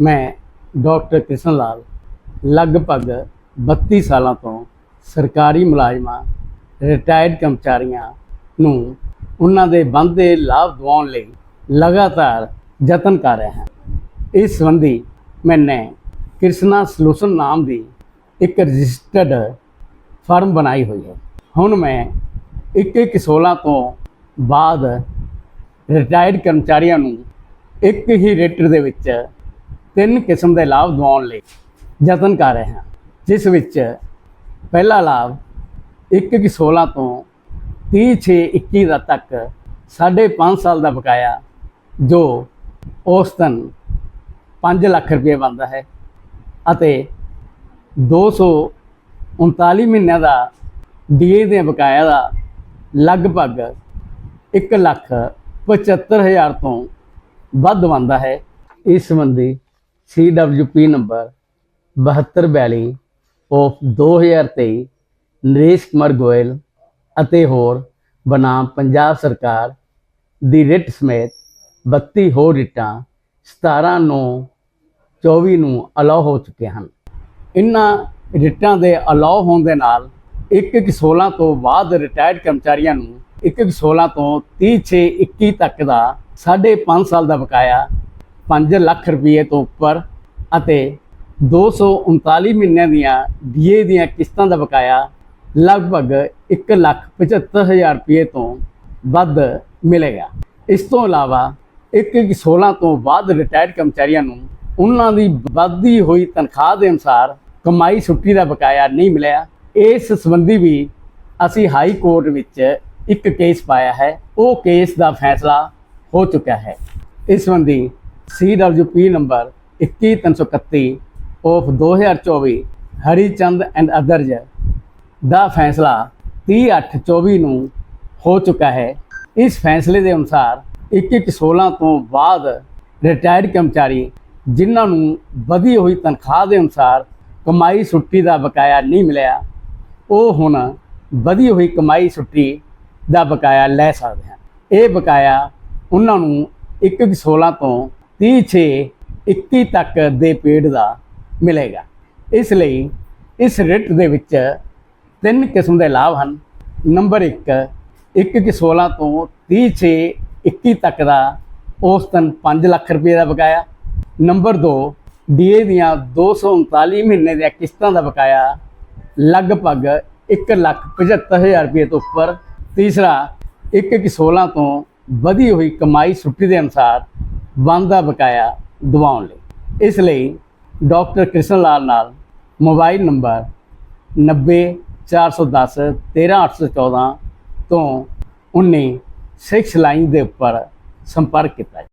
ਮੈਂ ਡਾਕਟਰ ਕ੍ਰਿਸ਼ਨ ਲਾਲ ਲਗਭਗ 32 ਸਾਲਾਂ ਤੋਂ ਸਰਕਾਰੀ ਮੁਲਾਜ਼ਮਾਂ ਰਿਟਾਇਰਡ ਕਰਮਚਾਰੀਆਂ ਨੂੰ ਉਹਨਾਂ ਦੇ ਬੰਦੇ ਲਾਭ ਦਿਵਾਉਣ ਲਈ ਲਗਾਤਾਰ ਯਤਨ ਕਰ ਰਿਹਾ ਹਾਂ। ਇਸ ਸੰਬੰਧੀ ਮੈਨੇ ਕ੍ਰਿਸ਼ਨਾ ਸੋਲੂਸ਼ਨ ਨਾਮ ਦੀ ਇੱਕ ਰਜਿਸਟਰਡ ਫਰਮ ਬਣਾਈ ਹੋਈ ਹੈ। ਹੁਣ ਮੈਂ ਇੱਕ ਇੱਕ 16 ਤੋਂ ਬਾਅਦ ਰਿਟਾਇਰਡ ਕਰਮਚਾਰੀਆਂ ਨੂੰ ਇੱਕ ਹੀ ਰੇਟਰ ਦੇ ਵਿੱਚ ਤਿੰਨ ਕਿਸਮ ਦੇ ਲਾਭ ਦਿਵਾਉਣ ਲਈ ਯਤਨ ਕਰ ਰਹੇ ਹਾਂ। ਜਿਸ ਵਿੱਚ ਪਹਿਲਾ ਲਾਭ ਇੱਕ ਕਿ 16 ਤੋਂ 30 6 21 ਦਾ ਤੱਕ ਸਾਢੇ ਪੰਜ ਸਾਲ ਦਾ ਬਕਾਇਆ ਜੋ ਔਸਤਨ 5 ਲੱਖ ਰੁਪਏ ਬਣਦਾ ਹੈ ਅਤੇ 239 ਮਹੀਨਿਆਂ ਦਾ ਡੀਏ ਦੇ ਬਕਾਇਆ ਦਾ ਲਗਭਗ 1 ਲੱਖ 75000 ਤੋਂ ਵੱਧ ਬਣਦਾ ਹੈ। ਇਸ ਸੰਬੰਧੀ CWP number 7242 of 2023 Naresh Kumar Goyal ਅਤੇ ਹੋਰ ਬਨਾਮ ਪੰਜਾਬ ਸਰਕਾਰ ਦੀ ਰਿਟ ਸਮੇਤ 32 ਹੋਰ ਰਿਟਾਂ 17 ਨੂੰ 24 ਨੂੰ ਅਲਾਉ ਹੋ ਚੁੱਕੇ ਹਨ। ਇਨ੍ਹਾਂ ਰਿਟਾਂ ਦੇ ਅਲਾਉ ਹੋਣ ਦੇ ਨਾਲ ਇੱਕ ਇੱਕ 16 ਤੋਂ ਬਾਅਦ ਰਿਟਾਇਰਡ ਕਰਮਚਾਰੀਆਂ ਨੂੰ ਇੱਕ ਇੱਕ 16 ਤੋਂ 30 6 21 ਤੱਕ ਦਾ 5.5 ਸਾਲ ਦਾ ਬਕਾਇਆ 5 ਲੱਖ ਰੁਪਏ ਤੋਂ ਉੱਪਰ ਅਤੇ 239 ਮਹੀਨਿਆਂ ਦੀਆਂ ਡੀਏ ਦੀਆਂ ਕਿਸ਼ਤਾਂ ਦਾ ਬਕਾਇਆ ਲਗਭਗ 1 ਲੱਖ 75 ਹਜ਼ਾਰ ਰੁਪਏ ਤੋਂ ਵੱਧ ਮਿਲੇਗਾ ਇਸ ਤੋਂ ਇਲਾਵਾ ਇੱਕ ਇੱਕ 16 ਤੋਂ ਬਾਅਦ ਰਿਟਾਇਰਡ ਕਰਮਚਾਰੀਆਂ ਨੂੰ ਉਹਨਾਂ ਦੀ ਵੱਧਦੀ ਹੋਈ ਤਨਖਾਹ ਦੇ ਅਨੁਸਾਰ ਕਮਾਈ ਛੁੱਟੀ ਦਾ ਬਕਾਇਆ ਨਹੀਂ ਮਿਲਿਆ। ਇਸ ਸੰਬੰਧੀ ਵੀ ਅਸੀਂ ਹਾਈ ਕੋਰਟ ਵਿੱਚ ਇੱਕ ਕੇਸ ਪਾਇਆ ਹੈ। ਉਹ ਕੇਸ ਦਾ ਫੈਸਲਾ ਹੋ ਚੁੱਕਾ ਹੈ। ਇਸ ਸੰਬੰਧੀ CWP number 21331 of 2024 Harichand and others ਦਾ ਫੈਸਲਾ 30/8/24 ਨੂੰ ਹੋ ਚੁੱਕਾ ਹੈ। ਇਸ ਫੈਸਲੇ ਦੇ ਅਨੁਸਾਰ 21/16 ਤੋਂ ਬਾਅਦ ਰਿਟਾਇਰਡ ਕਰਮਚਾਰੀ ਜਿਨ੍ਹਾਂ ਨੂੰ ਵਧੀ ਹੋਈ ਤਨਖਾਹ ਦੇ ਅਨੁਸਾਰ ਕਮਾਈ ਛੁੱਟੀ ਦਾ ਬਕਾਇਆ ਨਹੀਂ ਮਿਲਿਆ, ਉਹ ਹੁਣ ਵਧੀ ਹੋਈ ਕਮਾਈ ਛੁੱਟੀ ਦਾ ਬਕਾਇਆ ਲੈ ਸਕਦੇ ਹਨ। ਇਹ ਬਕਾਇਆ ਉਹਨਾਂ ਨੂੰ 21/16 ਤੋਂ 30/6/21 ਤੱਕ ਦੇ ਪੀਰੀਅਡ ਦਾ ਮਿਲੇਗਾ। ਇਸ ਲਈ ਇਸ ਰਿਟ ਦੇ ਵਿੱਚ ਤਿੰਨ ਕਿਸਮ ਦੇ ਲਾਭ ਹਨ। ਨੰਬਰ 1 ਇੱਕ ਕਿ 16 ਤੋਂ 30 6 21 ਤੱਕ ਦਾ ਔਸਤਨ 5 ਲੱਖ ਰੁਪਏ ਦਾ ਬਕਾਇਆ। ਨੰਬਰ 2 ਡੀਏ ਦੀਆਂ 239 ਮਹੀਨੇ ਦੀਆਂ ਕਿਸ਼ਤਾਂ ਦਾ ਬਕਾਇਆ ਲਗਭਗ 1 ਲੱਖ 75 ਹਜ਼ਾਰ ਰੁਪਏ ਤੋਂ ਉੱਪਰ। ਤੀਸਰਾ, ਇੱਕ ਕਿ 16 ਤੋਂ ਵਧੀ ਹੋਈ ਕਮਾਈ ਛੁੱਟੀ ਦੇ ਅਨੁਸਾਰ ਬਣਦਾ ਬਕਾਇਆ ਦਿਵਾਉਣ ਲਈ। ਇਸ ਲਈ ਡਾਕਟਰ ਕ੍ਰਿਸ਼ਨ ਲਾਲ ਨਾਲ ਮੋਬਾਈਲ ਨੰਬਰ 90 410 13814 ਤੋਂ 19 6 ਲਾਈਨ ਦੇ ਉੱਪਰ ਸੰਪਰਕ ਕੀਤਾ ਹੈ